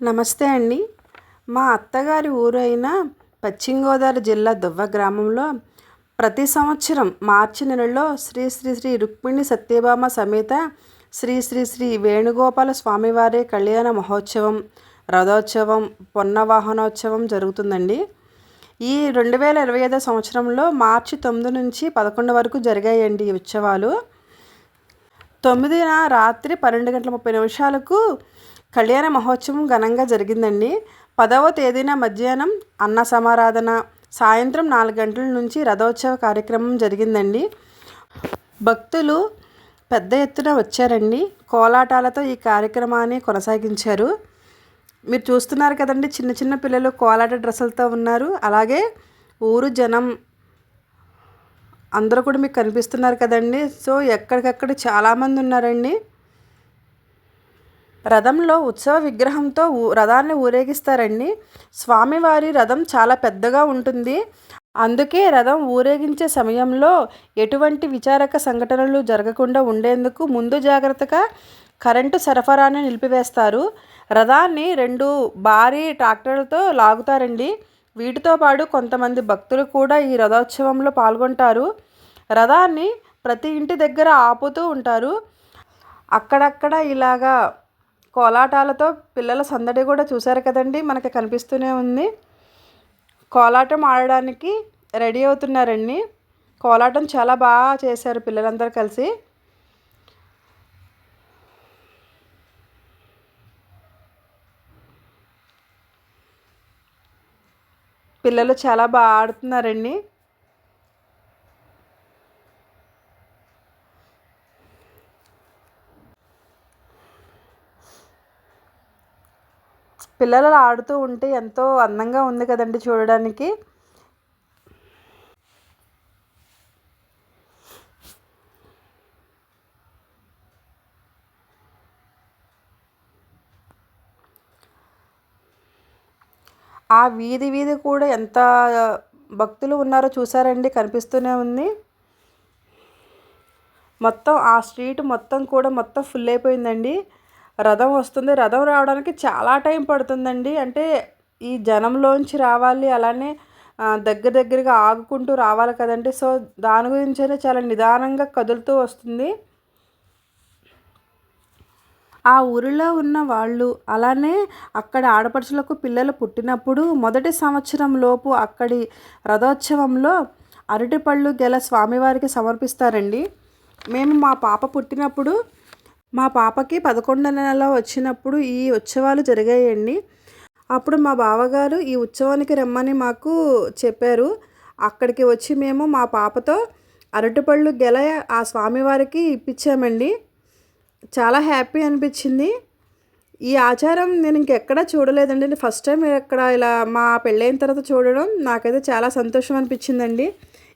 నమస్తే అండి. మా అత్తగారి ఊరైన పశ్చిమ గోదావరి జిల్లా దువ్వ గ్రామంలో ప్రతి సంవత్సరం మార్చి నెలలో శ్రీ శ్రీ శ్రీ రుక్మిణి సత్యభామ సమేత శ్రీ శ్రీ శ్రీ వేణుగోపాల స్వామివారి కళ్యాణ మహోత్సవం రథోత్సవం పొన్నవాహనోత్సవం జరుగుతుందండి. ఈ రెండు వేల ఇరవై ఐదో సంవత్సరంలో మార్చి తొమ్మిది నుంచి పదకొండు వరకు జరిగాయండి ఈ ఉత్సవాలు. తొమ్మిదిన రాత్రి పన్నెండు గంటల ముప్పై నిమిషాలకు కళ్యాణ మహోత్సవం ఘనంగా జరిగిందండి. పదవ తేదీన మధ్యాహ్నం అన్న సమారాధన సాయంత్రం నాలుగు గంటల నుంచి రథోత్సవ కార్యక్రమం జరిగిందండి. భక్తులు పెద్ద ఎత్తున వచ్చారండి. కోలాటాలతో ఈ కార్యక్రమాన్ని కొనసాగించారు. మీరు చూస్తున్నారు కదండి చిన్న చిన్న పిల్లలు కోలాట డ్రెస్సులతో ఉన్నారు. అలాగే ఊరు జనం అందరూ కూడా మీకు కనిపిస్తున్నారు కదండి. సో ఎక్కడికక్కడ చాలామంది ఉన్నారండి. రథంలో ఉత్సవ విగ్రహంతో రథాన్ని ఊరేగిస్తారండి. స్వామివారి రథం చాలా పెద్దగా ఉంటుంది. అందుకే రథం ఊరేగించే సమయంలో ఎటువంటి విచారక సంఘటనలు జరగకుండా ఉండేందుకు ముందు జాగ్రత్తగా కరెంటు సరఫరాని నిలిపివేస్తారు. రథాన్ని రెండు భారీ ట్రాక్టర్లతో లాగుతారండి. వీటితో పాటు కొంతమంది భక్తులు కూడా ఈ రథోత్సవంలో పాల్గొంటారు. రథాన్ని ప్రతి ఇంటి దగ్గర ఆపుతూ ఉంటారు. అక్కడక్కడ ఇలాగా కోలాటాలతో పిల్లల సందడి కూడా చూశారు కదండి మనకి కనిపిస్తూనే ఉంది. కోలాటం ఆడడానికి రెడీ అవుతున్నారండి. కోలాటం చాలా బాగా చేశారు పిల్లలందరూ కలిసి. పిల్లలు చాలా బాగా ఆడుతున్నారండి. పిల్లలు ఆడుతూ ఉంటే ఎంతో అందంగా ఉంది కదండి చూడడానికి. ఆ వీధి వీధి కూడా ఎంత భక్తులు ఉన్నారో చూసారండి కనిపిస్తూనే ఉంది. మొత్తం ఆ స్ట్రీట్ మొత్తం కూడా మొత్తం ఫుల్ అయిపోయిందండి. రథం వస్తుంది. రథం రావడానికి చాలా టైం పడుతుందండి. అంటే ఈ జనంలోంచి రావాలి అలానే దగ్గర దగ్గరగా ఆగుకుంటూ రావాలి కదండి. సో దాని గురించైనా చాలా నిదానంగా కదులుతూ వస్తుంది. ఆ ఊరిలో ఉన్న వాళ్ళు అలానే అక్కడ ఆడపడుచులకు పిల్లలు పుట్టినప్పుడు మొదటి సంవత్సరం లోపు అక్కడి రథోత్సవంలో అరటిపళ్ళు గెల స్వామివారికి సమర్పిస్తారండి. మేము మా పాప పుట్టినప్పుడు మా పాపకి పదకొండు నెల వచ్చినప్పుడు ఈ ఉత్సవాలు జరిగాయండి. అప్పుడు మా బావగారు ఈ ఉత్సవానికి రమ్మని మాకు చెప్పారు. అక్కడికి వచ్చి మేము మా పాపతో అరటిపళ్ళు గెల ఆ స్వామివారికి ఇప్పించామండి. చాలా హ్యాపీ అనిపించింది. ఈ ఆచారం నేను ఇంకెక్కడా చూడలేదండి. నేను ఫస్ట్ టైం ఇక్కడ ఇలా మా పెళ్ళైన తర్వాత చూడడం నాకైతే చాలా సంతోషం అనిపించిందండి.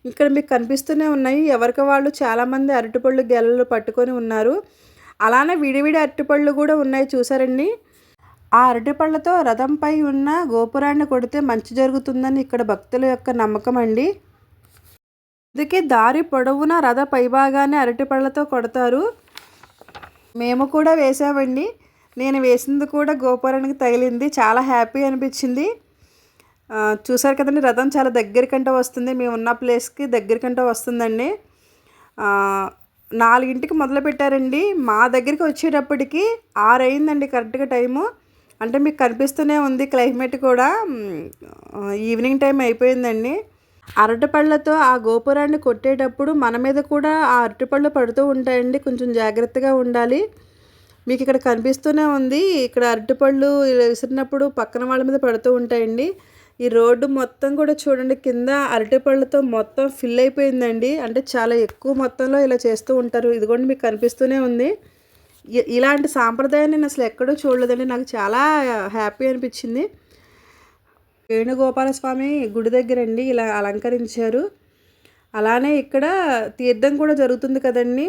ఇక్కడ మీకు కనిపిస్తూనే ఉన్నాయి. ఎవరికి వాళ్ళు చాలామంది అరటిపళ్ళు గెలలు పట్టుకొని ఉన్నారు. అలానే విడివిడి అరటిపళ్ళు కూడా ఉన్నాయి చూసారండి. ఆ అరటిపళ్ళతో రథంపై ఉన్న గోపురాన్ని కొడితే మంచి జరుగుతుందని ఇక్కడ భక్తుల యొక్క నమ్మకం అండి. అందుకే దారి పొడవున రథ పైభాగాన్ని అరటిపళ్ళతో కొడతారు. మేము కూడా వేసామండి. నేను వేసింది కూడా గోపురానికి తగిలింది. చాలా హ్యాపీ అనిపించింది. చూసారు కదండి రథం చాలా దగ్గరికంటే వస్తుంది. మేము ఉన్న ప్లేస్కి దగ్గరికంటే వస్తుందండి. నాలుగింటికి మొదలు పెట్టారండి మా దగ్గరికి వచ్చేటప్పటికి ఆరు అయిందండి కరెక్ట్గా టైము. అంటే మీకు కనిపిస్తూనే ఉంది క్లైమేట్ కూడా. ఈవినింగ్ టైం అయిపోయిందండి. అరటిపళ్ళతో ఆ గోపురాన్ని కొట్టేటప్పుడు మన మీద కూడా ఆ అరటిపళ్ళు పడుతూ ఉంటాయండి. కొంచెం జాగ్రత్తగా ఉండాలి. మీకు ఇక్కడ కనిపిస్తూనే ఉంది. ఇక్కడ అరటిపళ్ళు విసిరినప్పుడు పక్కన వాళ్ళ మీద పడుతూ ఉంటాయండి. ఈ రోడ్డు మొత్తం కూడా చూడండి కింద అరటిపళ్ళతో మొత్తం ఫిల్ అయిపోయిందండి. అంటే చాలా ఎక్కువ మొత్తంలో ఇలా చేస్తూ ఉంటారు. ఇదిగోండి మీకు కనిపిస్తూనే ఉంది. ఇలాంటి సాంప్రదాయాన్ని నేను అసలు ఎక్కడూ చూడలేదండి. నాకు చాలా హ్యాపీ అనిపించింది. వేణుగోపాలస్వామి గుడి దగ్గర అండి ఇలా అలంకరించారు. అలానే ఇక్కడ తీర్థం కూడా జరుగుతుంది కదండి.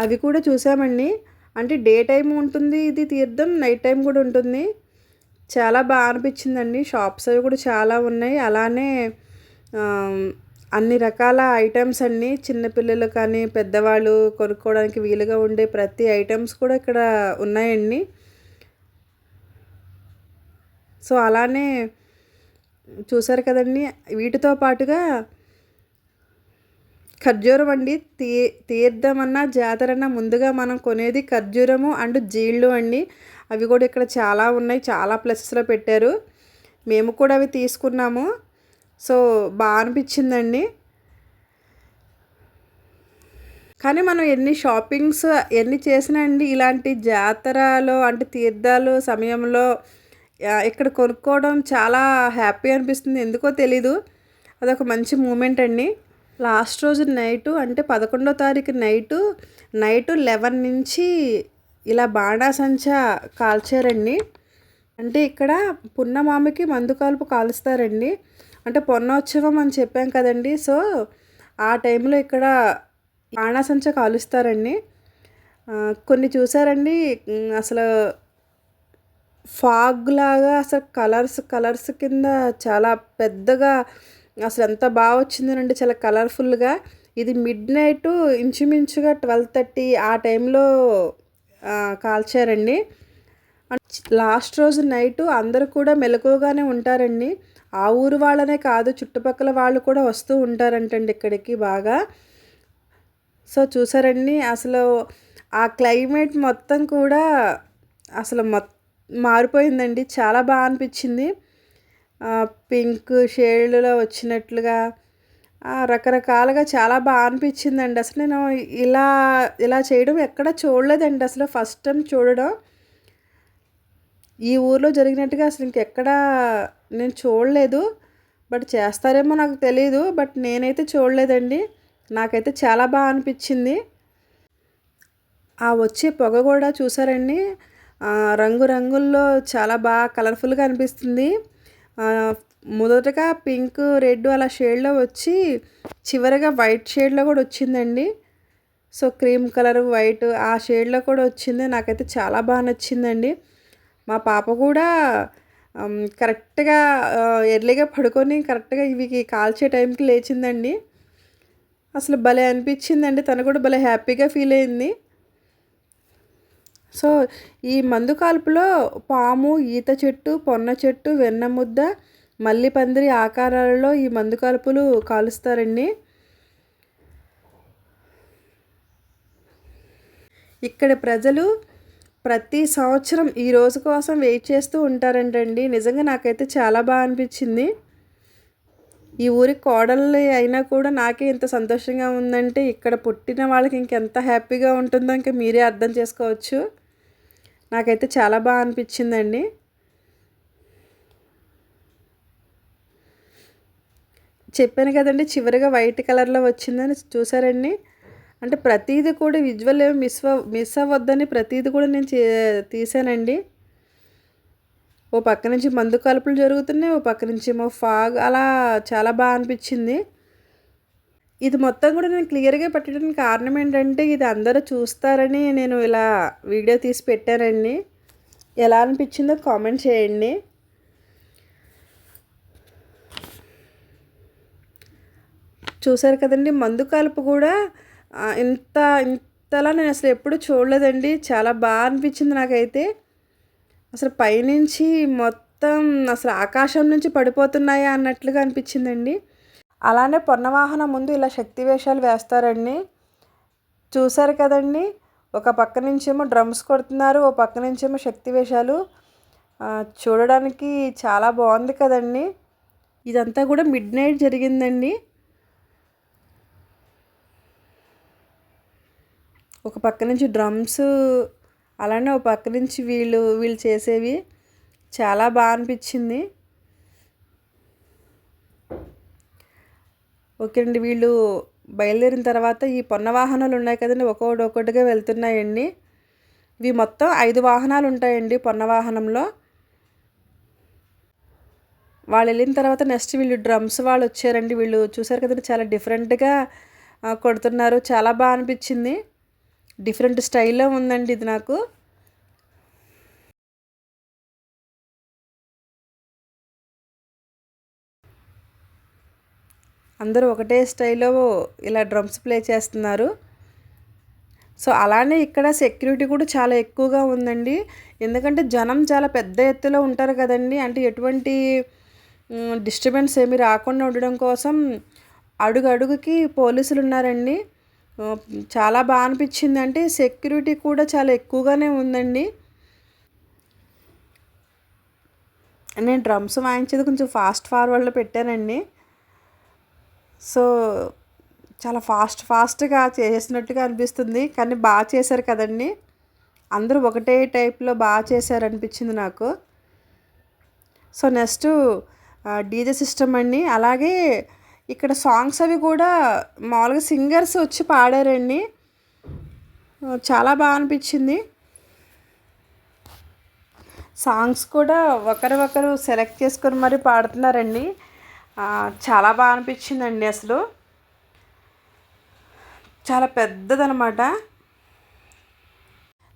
అవి కూడా చూసామండి. అంటే డే టైం ఉంటుంది ఇది తీర్థం నైట్ టైం కూడా ఉంటుంది. చాలా బాగా అనిపించిందండి. షాప్స్ అవి కూడా చాలా ఉన్నాయి. అలానే అన్ని రకాల ఐటమ్స్ అన్నీ చిన్నపిల్లలు కానీ పెద్దవాళ్ళు కొనుక్కోవడానికి వీలుగా ఉండే ప్రతి ఐటమ్స్ కూడా ఇక్కడ ఉన్నాయండి. సో అలానే చూసారు కదండి. వీటితో పాటుగా ఖర్జూరం అండి తీ తీర్థమన్నా జాతరన్నా ముందుగా మనం కొనేది ఖర్జూరము అండ్ జీళ్ళు అండి. అవి కూడా ఇక్కడ చాలా ఉన్నాయి చాలా ప్లేసెస్లో పెట్టారు. మేము కూడా అవి తీసుకున్నాము. సో బాగా అనిపించిందండి. కానీ మనం ఎన్ని షాపింగ్స్ ఎన్ని చేసినా అండి ఇలాంటి జాతరలో అంటే తీర్థాలు సమయంలో ఇక్కడ కొనుక్కోవడం చాలా హ్యాపీ అనిపిస్తుంది. ఎందుకో తెలీదు. అదొక మంచి మూమెంట్ అండి. లాస్ట్ రోజు నైటు అంటే పదకొండో తారీఖు నైటు నైటు లెవెన్ నుంచి ఇలా బాణాసంచా కాల్చారండి. అంటే ఇక్కడ పున్నమామికి మందు కాల్పు కాలుస్తారండి. అంటే పొన్నోత్సవం అని చెప్పాం కదండి. సో ఆ టైంలో ఇక్కడ బాణాసంచ కాలుస్తారండి. కొన్ని చూసారండి. అసలు ఫాగ్ లాగా అసలు కలర్స్ కలర్స్ కింద చాలా పెద్దగా అసలు ఎంత బాగా వచ్చిందనండి చాలా కలర్ఫుల్గా ఇది మిడ్ నైట్ ఇంచుమించుగా ట్వెల్వ్ థర్టీ ఆ టైంలో కాల్చారండి. లాస్ట్ రోజు నైట్ అందరూ కూడా మెలకువగానే ఉంటారండి. ఆ ఊరు వాళ్ళనే కాదు చుట్టుపక్కల వాళ్ళు కూడా వస్తూ ఉంటారంటండి ఇక్కడికి బాగా. సో చూసారండి అసలు ఆ క్లైమేట్ మొత్తం కూడా అసలు మొ మారిపోయిందండి చాలా బాగా అనిపించింది. పింక్ షేడ్లో వచ్చినట్లుగా రకరకాలుగా చాలా బాగా అనిపించిందండి. అసలు నేను ఇలా ఇలా చేయడం ఎక్కడ చూడలేదండి. అసలు ఫస్ట్ టైం చూడడం. ఈ ఊర్లో జరిగినట్టుగా అసలు ఇంకెక్కడ నేను చూడలేదు. బట్ చేస్తారేమో నాకు తెలియదు బట్ నేనైతే చూడలేదండి. నాకైతే చాలా బాగా అనిపించింది. ఆ వచ్చే పొగ కూడా చూసారండి. రంగురంగుల్లో చాలా బాగా కలర్ఫుల్గా అనిపిస్తుంది. మొదటగా పింక్ రెడ్ అలా షేడ్లో వచ్చి చివరిగా వైట్ షేడ్లో కూడా వచ్చిందండి. సో క్రీమ్ కలర్ వైట్ ఆ షేడ్లో కూడా వచ్చింది. నాకైతే చాలా బాగా నచ్చిందండి. మా పాప కూడా కరెక్ట్గా ఎర్లీగా పడుకొని కరెక్ట్గా ఇవి కాల్చే టైంకి లేచిందండి. అసలు భలే అనిపించిందండి. తను కూడా భలే హ్యాపీగా ఫీల్ అయింది. సో ఈ మందు కాల్పులో పాము ఈత చెట్టు పొన్న చెట్టు వెన్న ముద్ద పందిరి ఆకారాలలో ఈ మందు కాల్పులు కాలుస్తారండి. ఇక్కడ ప్రజలు ప్రతి సంవత్సరం ఈ రోజు కోసం వెయిట్ చేస్తూ ఉంటారంటండి. నిజంగా నాకైతే చాలా బాగా అనిపించింది. ఈ ఊరి కోడళ్ళు అయినా కూడా నాకే ఇంత సంతోషంగా ఉందంటే ఇక్కడ పుట్టిన వాళ్ళకి ఇంకెంత హ్యాపీగా ఉంటుందో ఇంకా మీరే అర్థం చేసుకోవచ్చు. నాకైతే చాలా బాగా అనిపించిందండి. చెప్పాను కదండి చివరిగా వైట్ కలర్లో వచ్చిందని చూసారండి. అంటే ప్రతీది కూడా విజువల్ ఏమి మిస్ మిస్ అవ్వద్దని ప్రతీది కూడా నేను తీసానండి. ఓ పక్క నుంచి మందు కలుపులు జరుగుతున్నాయి ఓ పక్క నుంచి ఏమో ఫాగ్ అలా చాలా బాగా అనిపించింది. ఇది మొత్తం కూడా నేను క్లియర్గా పెట్టడానికి కారణం ఏంటంటే ఇది అందరూ చూస్తారని నేను ఇలా వీడియో తీసి పెట్టానండి. ఎలా అనిపించిందో కామెంట్ చేయండి. చూసారు కదండి మందు కలుపు కూడా ఇంత ఇంతలా నేను అసలు ఎప్పుడు చూడలేదండి. చాలా బాగా అనిపించింది నాకైతే. అసలు పైనుంచి మొత్తం అసలు ఆకాశం నుంచి పడిపోతున్నాయా అన్నట్లుగా అనిపించిందండి. అలానే పొన్నవాహనం ముందు ఇలా శక్తి వేషాలు వేస్తారండి. చూశారు కదండి? ఒక పక్క నుంచేమో డ్రమ్స్ కొడుతున్నారు ఓ పక్క నుంచేమో శక్తి వేషాలు. చూడడానికి చాలా బాగుంది కదండి. ఇదంతా కూడా మిడ్ నైట్ జరిగిందండి. ఒక పక్క నుంచి డ్రమ్స్ అలానే ఒక పక్క నుంచి వీళ్ళు వీళ్ళు చేసేవి. చాలా బాగా అనిపించింది. ఓకే అండి వీళ్ళు బయలుదేరిన తర్వాత ఈ పొన్న వాహనాలు ఉన్నాయి కదండి ఒక్కొక్కటి ఒక్కొక్కటిగా వెళ్తున్నాయండి. ఇవి మొత్తం ఐదు వాహనాలు ఉంటాయండి పొన్న వాహనంలో. వాళ్ళు వెళ్ళిన తర్వాత నెక్స్ట్ వీళ్ళు డ్రమ్స్ వాళ్ళు వచ్చారండి వీళ్ళు చూసారు కదండి చాలా డిఫరెంట్గా కొడుతున్నారు. చాలా బాగా అనిపించింది. డిఫరెంట్ స్టైల్లో ఉందండి ఇది నాకు. అందరూ ఒకటే స్టైల్లో ఇలా డ్రమ్స్ ప్లే చేస్తున్నారు. సో అలానే ఇక్కడ సెక్యూరిటీ కూడా చాలా ఎక్కువగా ఉందండి. ఎందుకంటే జనం చాలా పెద్ద ఎత్తులో ఉంటారు కదండి. అంటే ఎటువంటి డిస్టర్బెన్స్ ఏమి రాకుండా ఉండడం కోసం అడుగు అడుగుకి పోలీసులు ఉన్నారండి. చాలా బాగా అనిపించింది. అంటే సెక్యూరిటీ కూడా చాలా ఎక్కువగానే ఉందండి. నేను డ్రమ్స్ వాయించేది కొంచెం ఫాస్ట్ ఫార్వర్డ్లో పెట్టానండి. సో చాలా ఫాస్ట్ ఫాస్ట్గా చేసినట్టుగా అనిపిస్తుంది. కానీ బాగా చేశారు కదండి. అందరూ ఒకటే టైప్లో బాగా చేశారు అనిపించింది నాకు. సో నెక్స్ట్ డీజే సిస్టమ్ అండి. అలాగే ఇక్కడ సాంగ్స్ అవి కూడా మామూలుగా సింగర్స్ వచ్చి పాడారండి. చాలా బాగా అనిపించింది. సాంగ్స్ కూడా ఒకరు ఒకరు సెలెక్ట్ చేసుకొని మరి పాడుతున్నారండి. చాలా బాగా అనిపించిందండి అసలు. చాలా పెద్దదనమాట.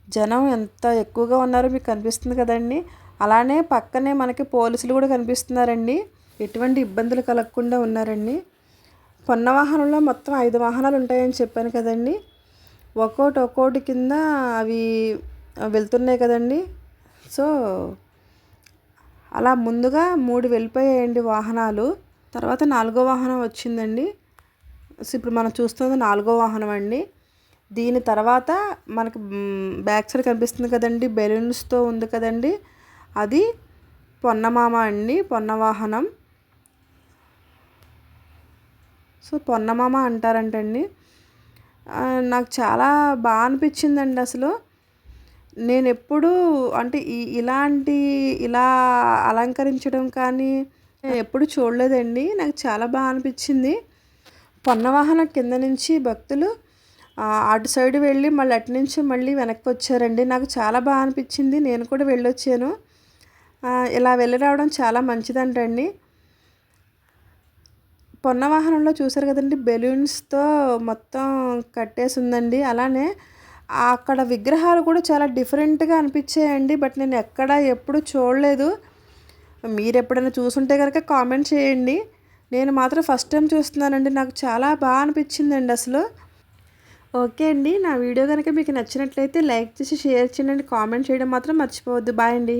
జనం ఎంత ఎక్కువగా ఉన్నారో మీకు కనిపిస్తుంది కదండి. అలానే పక్కనే మనకి పోలీసులు కూడా కనిపిస్తున్నారండి. ఎటువంటి ఇబ్బందులు కలగకుండా ఉన్నారండి. కొన్న వాహనంలో మొత్తం ఐదు వాహనాలు ఉంటాయని చెప్పాను కదండి. ఒక్కోటి ఒక్కోటి కింద అవి వెళ్తున్నాయి కదండి. సో అలా ముందుగా మూడు వెళ్ళిపోయాయండి వాహనాలు. తర్వాత నాలుగో వాహనం వచ్చిందండి. సో ఇప్పుడు మనం చూస్తుంది నాలుగో వాహనం అండి. దీని తర్వాత మనకి బ్యాక్ సైడ్ కనిపిస్తుంది కదండి. బెలూన్స్తో ఉంది కదండి. అది పొన్నమామ అండి. పొన్న వాహనం సో పొన్నమామ అంటారంటండి. నాకు చాలా బాగా అనిపించిందండి అసలు. నేను ఎప్పుడు అంటే ఇలాంటి ఇలా అలంకరించడం కానీ ఎప్పుడు చూడలేదండి. నాకు చాలా బాగా అనిపించింది. పొన్నవాహనం కింద నుంచి భక్తులు అటు సైడ్ వెళ్ళి మళ్ళీ అటు నుంచి మళ్ళీ వెనక్కి వచ్చారండి. నాకు చాలా బాగా అనిపించింది. నేను కూడా వెళ్ళొచ్చాను. ఇలా వెళ్ళి రావడం చాలా మంచిదంటండి. పొన్న వాహనంలో చూసారు కదండి బెలూన్స్తో మొత్తం కట్టేసి ఉందండి అలానే అక్కడ విగ్రహాలు కూడా చాలా డిఫరెంట్గా అనిపించాయండి. బట్ నేను ఎక్కడ ఎప్పుడు చూడలేదు. మీరు ఎప్పుడైనా చూసుంటే కనుక కామెంట్ చేయండి. నేను మాత్రం ఫస్ట్ టైం చూస్తున్నానండి. నాకు చాలా బాగా అనిపించిందండి అసలు. ఓకే అండి. నా వీడియో కనుక మీకు నచ్చినట్లయితే లైక్ చేసి షేర్ చేయండి. కామెంట్ చేయడం మాత్రం మర్చిపోవద్దు. బాయ్ అండి.